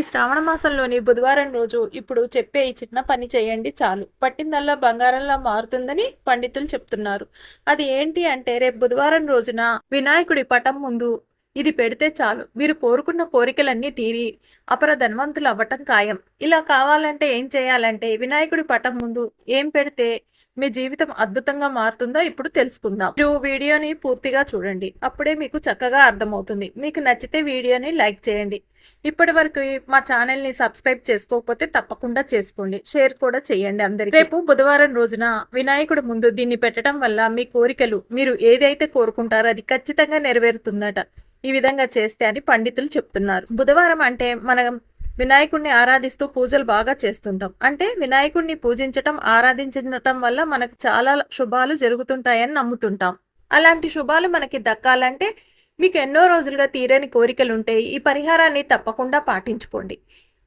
ఈ శ్రావణ మాసంలోని బుధవారం రోజు ఇప్పుడు చెప్పే ఈ చిన్న పని చేయండి చాలు. పట్టిందల్లా బంగారంలా మారుతుందని పండితులు చెప్తున్నారు. అది ఏంటి అంటే రేపు బుధవారం రోజున వినాయకుడి పటం ముందు ఇది పెడితే చాలు. మీరు కోరుకున్న కోరికలన్నీ తీరి అపర ధనవంతులు అవ్వటం ఖాయం. ఇలా కావాలంటే ఏం చేయాలంటే వినాయకుడి పటం ముందు ఏం పెడితే మీ జీవితం అద్భుతంగా మారుతుందో ఇప్పుడు తెలుసుకుందాం. మీరు వీడియోని పూర్తిగా చూడండి. అప్పుడే మీకు చక్కగా అర్థమవుతుంది. మీకు నచ్చితే వీడియోని లైక్ చేయండి. ఇప్పటి వరకు మా ఛానల్ని సబ్స్క్రైబ్ చేసుకోకపోతే తప్పకుండా చేసుకోండి. షేర్ కూడా చేయండి అందరికి. రేపు బుధవారం రోజున వినాయకుడు ముందు దీన్ని పెట్టడం వల్ల మీ కోరికలు మీరు ఏదైతే కోరుకుంటారో అది ఖచ్చితంగా నెరవేరుతుందట. ఈ విధంగా చేస్తే అని పండితులు చెప్తున్నారు. బుధవారం అంటే మనం వినాయకుడిని ఆరాధిస్తూ పూజలు బాగా చేస్తుంటాం. అంటే వినాయకుడిని పూజించటం ఆరాధించటం వల్ల మనకు చాలా శుభాలు జరుగుతుంటాయని నమ్ముతుంటాం. అలాంటి శుభాలు మనకి దక్కాలంటే మీకు ఎన్నో రోజులుగా తీరని కోరికలు ఉంటాయి. ఈ పరిహారాన్ని తప్పకుండా పాటించుకోండి.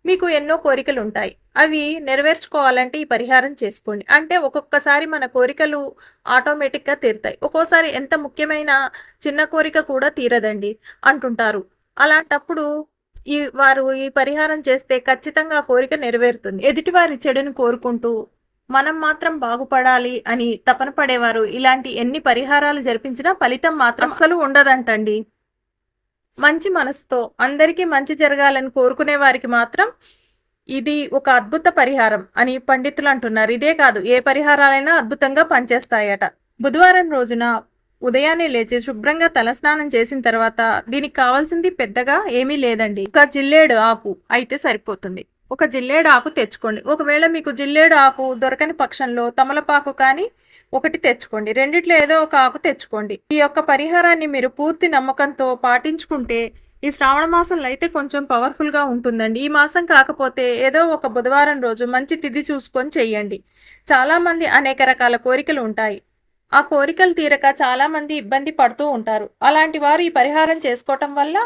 మీకు ఎన్నో కోరికలు ఉంటాయి. అవి నెరవేర్చుకోవాలంటే ఈ పరిహారం చేసుకోండి. అంటే ఒక్కొక్కసారి మన కోరికలు ఆటోమేటిక్గా తీరుతాయి. ఒక్కోసారి ఎంత ముఖ్యమైన చిన్న కోరిక కూడా తీరదండి అంటుంటారు. అలాంటప్పుడు ఈ వారు ఈ పరిహారం చేస్తే ఖచ్చితంగా కోరిక నెరవేరుతుంది. ఎదుటివారి చెడును కోరుకుంటూ మనం మాత్రం బాగుపడాలి అని తపన పడేవారు ఇలాంటి ఎన్ని పరిహారాలు జరిపించినా ఫలితం మాత్రం అస్సలు ఉండదంటండి. మంచి మనసుతో అందరికీ మంచి జరగాలని కోరుకునే వారికి మాత్రం ఇది ఒక అద్భుత పరిహారం అని పండితులు అంటున్నారు. ఇదే కాదు ఏ పరిహారాలైనా అద్భుతంగా పనిచేస్తాయట. బుధవారం రోజున ఉదయాన్నే లేచి శుభ్రంగా తలస్నానం చేసిన తర్వాత దీనికి కావాల్సింది పెద్దగా ఏమీ లేదండి. ఒక జిల్లేడు ఆకు అయితే సరిపోతుంది. ఒక జిల్లేడు ఆకు తెచ్చుకోండి. ఒకవేళ మీకు జిల్లేడు ఆకు దొరకని పక్షంలో తమలపాకు కానీ ఒకటి తెచ్చుకోండి. రెండిట్లో ఏదో ఒక ఆకు తెచ్చుకోండి. ఈ యొక్క పరిహారాన్ని మీరు పూర్తి నమ్మకంతో పాటించుకుంటే ఈ శ్రావణ మాసంలో అయితే కొంచెం పవర్ఫుల్గా ఉంటుందండి. ఈ మాసం కాకపోతే ఏదో ఒక బుధవారం రోజు మంచి తిథి చూసుకొని చేయండి చాలామంది అనేక రకాల కోరికలు ఉంటాయి. ఆ కోరికలు తీరక చాలామంది ఇబ్బంది పడుతూ ఉంటారు. అలాంటి వారు ఈ పరిహారం చేసుకోవటం వల్ల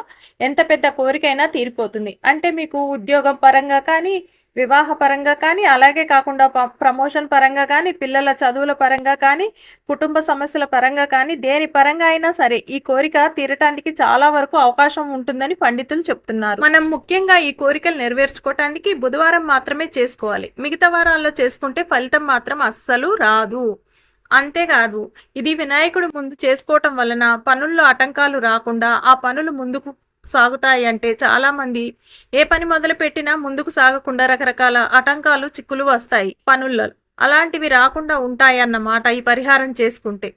ఎంత పెద్ద కోరికైనా తీరిపోతుంది. అంటే మీకు ఉద్యోగం పరంగా కానీ వివాహ పరంగా కానీ అలాగే కాకుండా ప్రమోషన్ పరంగా కానీ పిల్లల చదువుల పరంగా కానీ కుటుంబ సమస్యల పరంగా కానీ దేని పరంగా అయినా సరే ఈ కోరిక తీరటానికి చాలా వరకు అవకాశం ఉంటుందని పండితులు చెప్తున్నారు. మనం ముఖ్యంగా ఈ కోరికలు నెరవేర్చుకోవటానికి బుధవారం మాత్రమే చేసుకోవాలి. మిగతా వారాల్లో చేసుకుంటే ఫలితం మాత్రం అస్సలు రాదు. అంతేకాదు ఇది వినాయకుడు ముందు చేసుకోవటం వలన పనుల్లో ఆటంకాలు రాకుండా ఆ పనులు ముందుకు సాగుతాయి అంటే చాలామంది ఏ పని మొదలు పెట్టినా ముందుకు సాగకుండా రకరకాల ఆటంకాలు చిక్కులు వస్తాయి పనుల్లో. అలాంటివి రాకుండా ఉంటాయి అన్నమాట ఈ పరిహారం చేసుకుంటే.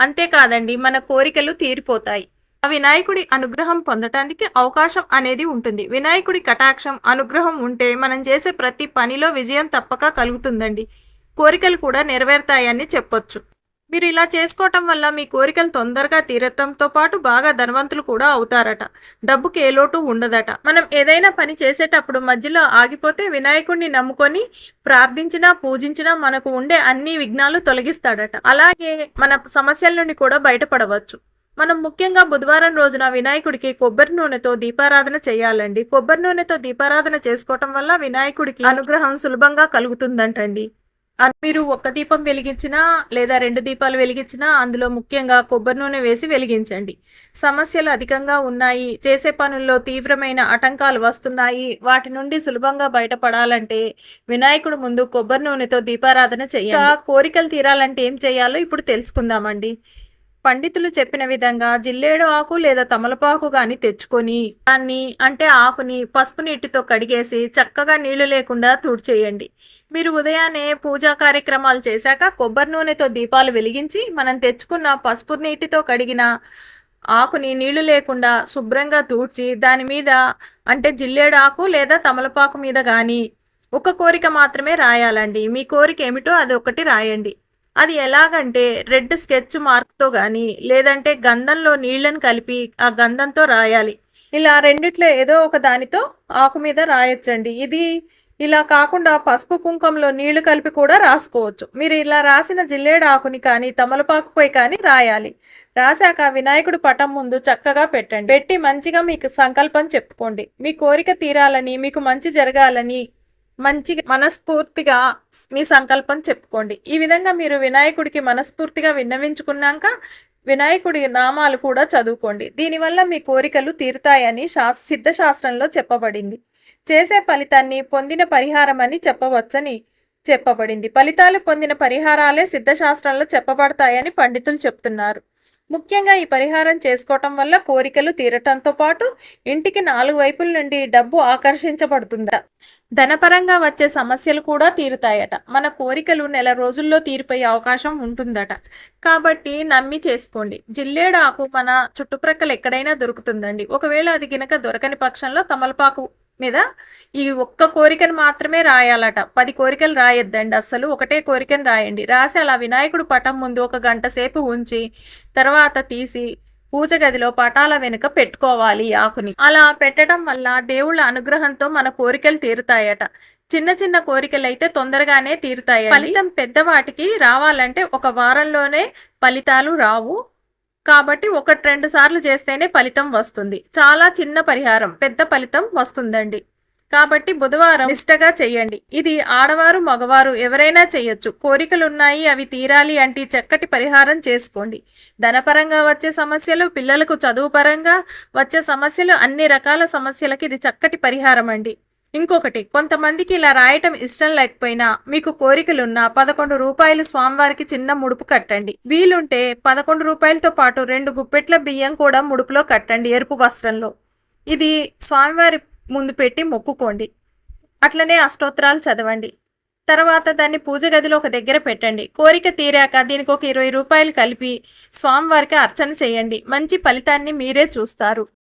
అంతేకాదండి మన కోరికలు తీరిపోతాయి. ఆ వినాయకుడి అనుగ్రహం పొందటానికి అవకాశం అనేది ఉంటుంది. వినాయకుడి కటాక్షం అనుగ్రహం ఉంటే మనం చేసే ప్రతి పనిలో విజయం తప్పక కలుగుతుందండి. కోరికలు కూడా నెరవేరుతాయని చెప్పొచ్చు. మీరు ఇలా చేసుకోవటం వల్ల మీ కోరికలు తొందరగా తీరటంతో పాటు బాగా ధనవంతులు కూడా అవుతారట. డబ్బుకి ఏ లోటు ఉండదట. మనం ఏదైనా పని చేసేటప్పుడు మధ్యలో ఆగిపోతే వినాయకుడిని నమ్ముకొని ప్రార్థించినా పూజించినా మనకు ఉండే అన్ని విఘ్నాలు తొలగిస్తాడట. అలాగే మన సమస్యల నుండి కూడా బయటపడవచ్చు. మనం ముఖ్యంగా బుధవారం రోజున వినాయకుడికి కొబ్బరి నూనెతో దీపారాధన చేయాలండి. కొబ్బరి నూనెతో దీపారాధన చేసుకోవటం వల్ల వినాయకుడికి అనుగ్రహం సులభంగా కలుగుతుందంటండి. మీరు ఒక్క దీపం వెలిగించినా లేదా రెండు దీపాలు వెలిగించినా అందులో ముఖ్యంగా కొబ్బరి నూనె వేసి వెలిగించండి. సమస్యలు అధికంగా ఉన్నాయి. చేసే పనుల్లో తీవ్రమైన ఆటంకాలు వస్తున్నాయి. వాటి నుండి సులభంగా బయటపడాలంటే వినాయకుడు ముందు కొబ్బరి నూనెతో దీపారాధన చేయాలి కోరికలు తీరాలంటే ఏం చేయాలో ఇప్పుడు తెలుసుకుందామండి. పండితులు చెప్పిన విధంగా జిల్లేడు ఆకు లేదా తమలపాకు కానీ తెచ్చుకొని దాన్ని అంటే ఆకుని పసుపు నీటితో కడిగేసి చక్కగా నీళ్ళు లేకుండా తుడిచేయండి. మీరు ఉదయాన్నే పూజా కార్యక్రమాలు చేశాక కొబ్బరి నూనెతో దీపాలు వెలిగించి మనం తెచ్చుకున్న పసుపు నీటితో కడిగిన ఆకుని నీళ్ళు లేకుండా శుభ్రంగా తూడ్చి దాని మీద అంటే జిల్లేడు ఆకు లేదా తమలపాకు మీద కానీ ఒక కోరిక మాత్రమే రాయాలండి. మీ కోరిక ఏమిటో అది ఒకటి రాయండి. అది ఎలాగంటే రెడ్ స్కెచ్ మార్క్తో కానీ లేదంటే గంధంలో నీళ్ళని కలిపి ఆ గంధంతో రాయాలి. ఇలా రెండిట్లో ఏదో ఒక దానితో ఆకు మీద రాయొచ్చండి. ఇది ఇలా కాకుండా పసుపు కుంకంలో నీళ్ళు కలిపి కూడా రాసుకోవచ్చు. మీరు ఇలా రాసిన జిల్లేడు ఆకుని కానీ తమలపాకుపై కానీ రాయాలి. రాశాక వినాయకుడు పటం ముందు చక్కగా పెట్టండి. పెట్టి మంచిగా మీకు సంకల్పం చెప్పుకోండి. మీ కోరిక తీరాలని మీకు మంచి జరగాలని మంచిగా మనస్ఫూర్తిగా మీ సంకల్పం చెప్పుకోండి. ఈ విధంగా మీరు వినాయకుడికి మనస్ఫూర్తిగా విన్నవించుకున్నాక వినాయకుడి నామాలు కూడా చదువుకోండి. దీనివల్ల మీ కోరికలు తీరుతాయని శా సిద్ధశాస్త్రంలో చెప్పబడింది. చేసే ఫలితాన్ని పొందిన పరిహారం అని చెప్పవచ్చని చెప్పబడింది. ఫలితాలు పొందిన పరిహారాలే సిద్ధశాస్త్రంలో చెప్పబడతాయని పండితులు చెప్తున్నారు. ముఖ్యంగా ఈ పరిహారం చేసుకోవటం వల్ల కోరికలు తీరటంతో పాటు ఇంటికి నాలుగు వైపుల నుండి డబ్బు ఆకర్షించబడుతుందట. ధనపరంగా వచ్చే సమస్యలు కూడా తీరుతాయట. మన కోరికలు నెల రోజుల్లో తీరిపోయే అవకాశం ఉంటుందట. కాబట్టి నమ్మి చేసుకోండి. జిల్లేడాకు మన చుట్టుప్రక్కల ఎక్కడైనా దొరుకుతుందండి. ఒకవేళ అది గినక దొరకని పక్షంలో తమలపాకు మీద ఈ ఒక్క కోరికను మాత్రమే రాయాలట. పది కోరికలు రాయొద్దండి. అస్సలు ఒకటే కోరికను రాయండి. రాసి అలా వినాయకుడు పటం ముందు ఒక గంట సేపు ఉంచి తర్వాత తీసి పూజ గదిలో పటాల వెనుక పెట్టుకోవాలి ఆకుని. అలా పెట్టడం వల్ల దేవుళ్ళ అనుగ్రహంతో మన కోరికలు తీరుతాయట. చిన్న చిన్న కోరికలు అయితే తొందరగానే తీరుతాయి ఫలితం పెద్దవాటికి రావాలంటే ఒక వారంలోనే ఫలితాలు రావు. కాబట్టి ఒకటి రెండు సార్లు చేస్తేనే ఫలితం వస్తుంది. చాలా చిన్న పరిహారం పెద్ద ఫలితం వస్తుందండి. కాబట్టి బుధవారం నిష్టగా చేయండి. ఇది ఆడవారు మగవారు ఎవరైనా చేయొచ్చు. కోరికలు ఉన్నాయి అవి తీరాలి అంటే చక్కటి పరిహారం చేసుకోండి. ధనపరంగా వచ్చే సమస్యలు పిల్లలకు చదువు పరంగా వచ్చే సమస్యలు అన్ని రకాల సమస్యలకి ఇది చక్కటి పరిహారం అండి ఇంకొకటి కొంతమందికి ఇలా రాయటం ఇష్టం లేకపోయినా మీకు కోరికలున్నా పదకొండు రూపాయలు స్వామివారికి చిన్న ముడుపు కట్టండి. వీలుంటే పదకొండు రూపాయలతో పాటు రెండు గుప్పెట్ల బియ్యం కూడా ముడుపులో కట్టండి ఎరుపు వస్త్రంలో. ఇది స్వామివారి ముందు పెట్టి మొక్కుకోండి. అట్లనే అష్టోత్తరాలు చదవండి. తర్వాత దాన్ని పూజ గదిలో ఒక దగ్గర పెట్టండి. కోరిక తీరాక దీనికి ఒక ఇరవై రూపాయలు కలిపి స్వామివారికి అర్చన చేయండి. మంచి ఫలితాన్ని మీరే చూస్తారు.